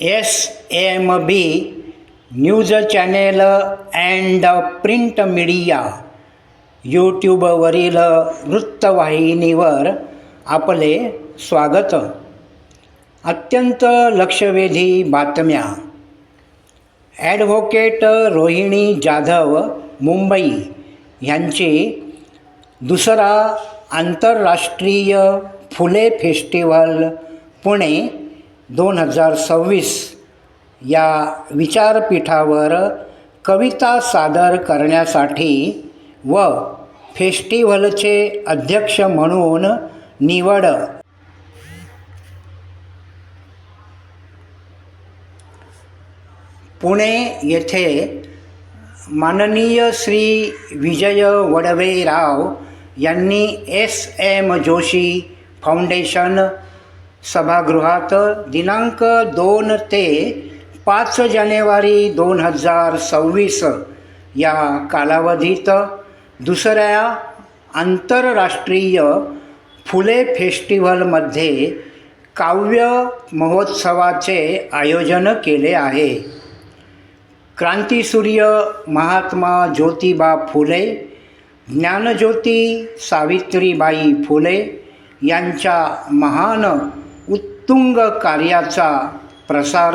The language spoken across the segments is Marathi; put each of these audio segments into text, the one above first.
S M B news channel and print media यूट्यूबवरील वृत्तवाहिनीवर आपले स्वागत. अत्यंत लक्षवेधी बातम्या. ॲडव्होकेट रोहिणी जाधव मुंबई. यांची दुसरा आंतरराष्ट्रीय फुले फेस्टिवल पुणे. दोन हजार सव्वीस या विचारपीठावर कविता सादर करण्यासाठी व फेस्टिवलचे अध्यक्ष म्हणून निवड. पुणे येथे माननीय श्री विजय वडवेराव यांनी एस एम जोशी फाउंडेशन सभागृहात दिनांक दोन ते पाच जानेवारी दोन हजार सव्वीस या कालावधीत दुसऱ्या आंतरराष्ट्रीय फुले फेस्टिवलमध्ये काव्य महोत्सवाचे आयोजन केले आहे. क्रांतीसूर्य महात्मा ज्योतिबा फुले ज्ञानज्योती सावित्रीबाई फुले यांच्या महान उत्तुंग कार्याचा प्रसार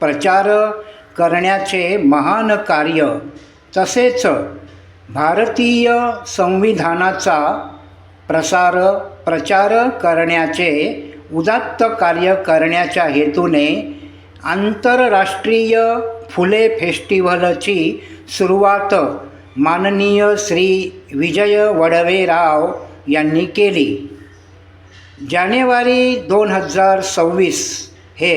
प्रचार करण्याचे महान कार्य. तसेच भारतीय संविधानाचा प्रसार प्रचार करण्याचे उदात्त कार्य करण्याच्या हेतूने आंतरराष्ट्रीय फुले फेस्टिवलची सुरुवात माननीय श्री विजय वडवेराव यांनी केली. जानेवारी दोन हजार सव्वीस हे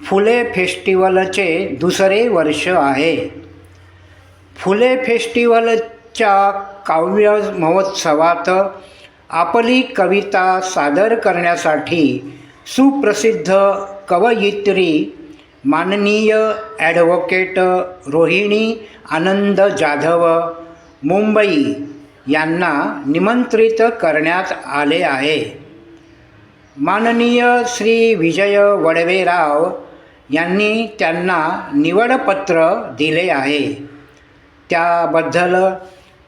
फुले फेस्टिवलचे दुसरे वर्ष आहे. फुले फेस्टिवलच्या काव्य महोत्सवात आपली कविता सादर करण्यासाठी सुप्रसिद्ध कवयित्री माननीय ॲडव्होकेट रोहिणी आनंद जाधव मुंबई यांना निमंत्रित करण्यात आले आहे. माननीय श्री विजय वडवेराव यांनी त्यांना निवडपत्र दिले आहे. त्याबद्दल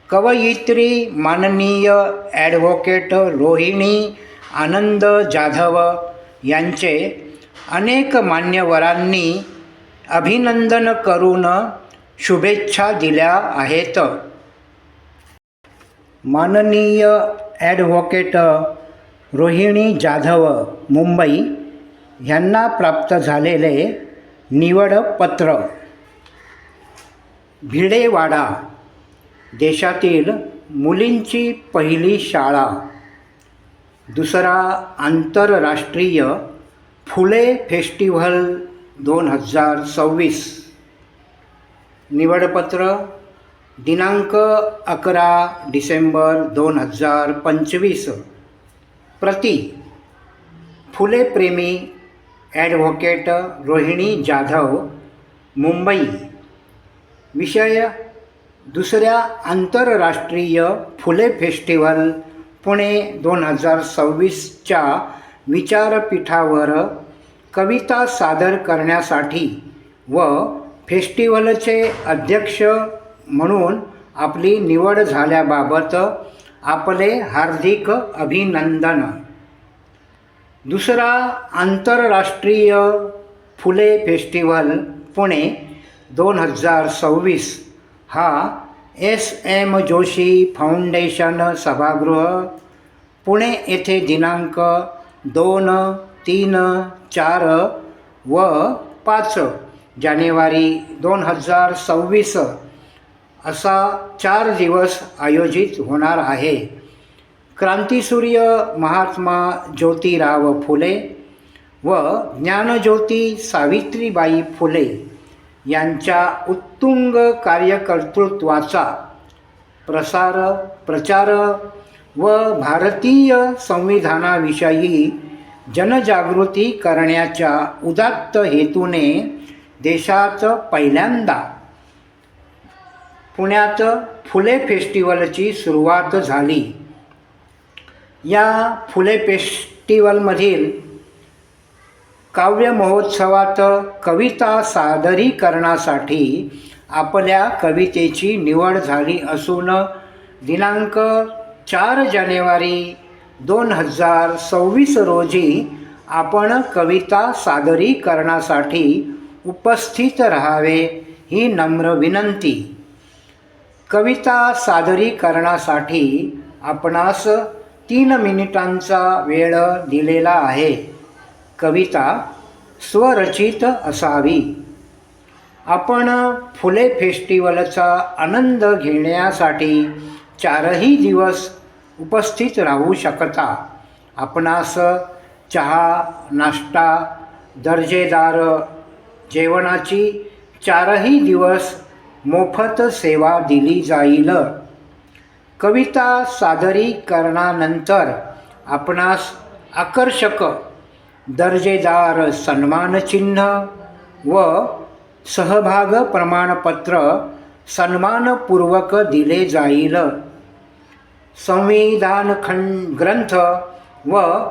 कवयित्री माननीय ॲडव्होकेट रोहिणी आनंद जाधव यांचे अनेक मान्यवरांनी अभिनंदन करून शुभेच्छा दिल्या आहेत. माननीय ॲडव्होकेट रोहिणी जाधव मुंबई ह्यांना प्राप्त झालेले निवडपत्र भिडेवाडा देशातील मुलींची पहिली शाळा. दुसरा आंतरराष्ट्रीय फुले फेस्टिव्हल दोन हजार सव्वीस. निवडपत्र दिनांक अकरा डिसेंबर दोन हजार पंचवीस. प्रति फुलेप्रेमी ॲडव्होकेट रोहिणी जाधव मुंबई. विषय दुसऱ्या आंतरराष्ट्रीय फुले फेस्टिवल पुणे दोन हजार सव्वीसच्या विचारपीठावर कविता सादर करण्यासाठी व फेस्टिवलचे अध्यक्ष म्हणून आपली निवड झाल्याबाबत आपले हार्दिक अभिनंदन. दुसरा आंतरराष्ट्रीय फुले फेस्टिवल पुणे दोन हजार सव्वीस. हा एस एम जोशी फाउंडेशन सभागृह पुणे येथे दिनांक दोन तीन चार व पाच जानेवारी दोन हजार सव्वीस असा चार दिवस आयोजित होणार आहे. क्रांतीसूर्य महात्मा ज्योतिराव फुले व ज्ञानज्योती सावित्रीबाई फुले यांच्या उत्तुंग कार्यकर्तृत्वाचा प्रसार प्रचार व भारतीय संविधानाविषयी जनजागृती करण्याच्या उदात्त हेतूने देशात पहिल्यांदा पुण्यात फुले फेस्टिवलची सुरुवात झाली. या फुले फेस्टिवलमधील काव्य महोत्सवात कविता सादरीकरणासाठी आपल्या कवितेची निवड झाली असून दिनांक चार जानेवारी दोन हजार सव्वीस रोजी आपण कविता सादरीकरणासाठी उपस्थित राहावे ही नम्र विनंती. कविता सादरीकरणासाठी आपणास तीन मिनिटांचा वेळ दिलेला आहे. कविता स्वरचित असावी. आपण फुले फेस्टिवलचा आनंद घेण्यासाठी चारही दिवस उपस्थित राहू शकता. आपणास चहा नाश्ता दर्जेदार जेवणाची चारही दिवस मोफत सेवा दिली जाईल. कविता सादरीकरणानंतर आपणास आकर्षक दर्जेदार सन्मानचिन्ह व सहभाग प्रमाणपत्र सन्मानपूर्वक दिले जाईल. संविधान खंड ग्रंथ व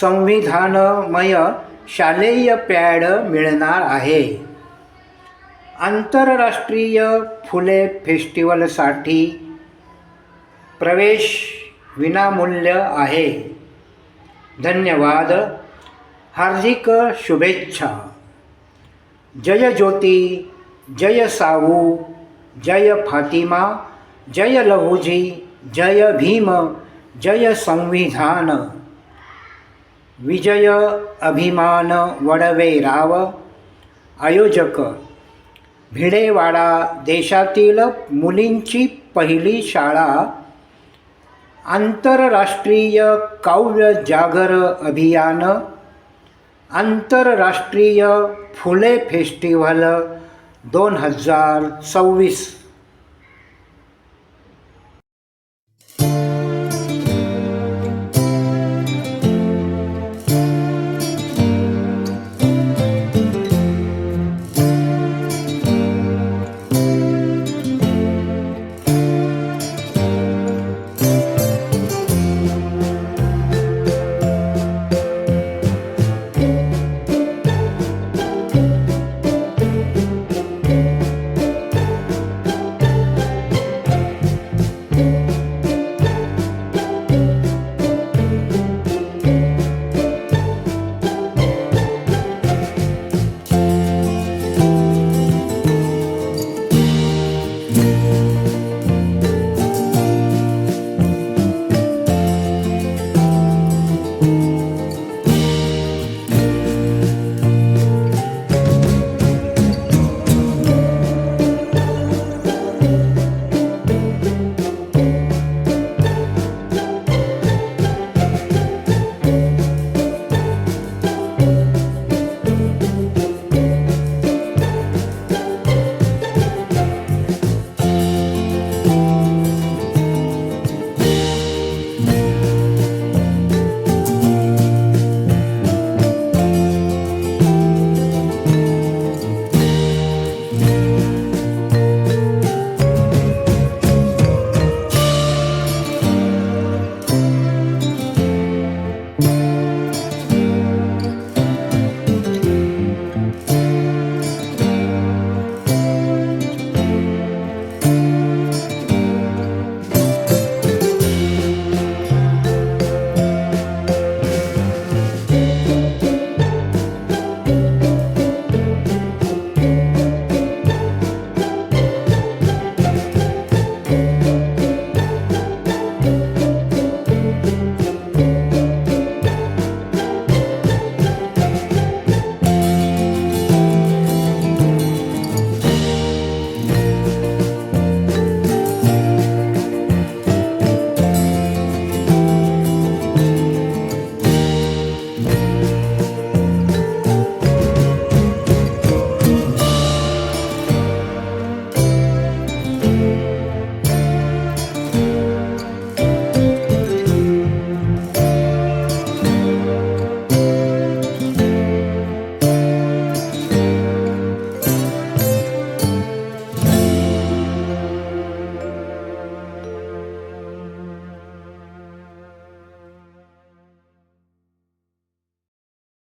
संविधानमय शालेय पॅड मिळणार आहे. आंतरराष्ट्रीय फुले फेस्टिवलसाठी प्रवेश विनामूल्य आहे. धन्यवाद. हार्दिक शुभेच्छा. जय ज्योती जय साहू जय फातिमा जय लहुजी जय भीम जय संविधान. विजय अभिमान वडवेराव आयोजक भिडेवाडा देशातील मुलींची पहिली शाळा आंतरराष्ट्रीय काव्य जागर अभियान आंतरराष्ट्रीय फुले फेस्टिव्हल दोन हजार सव्वीस.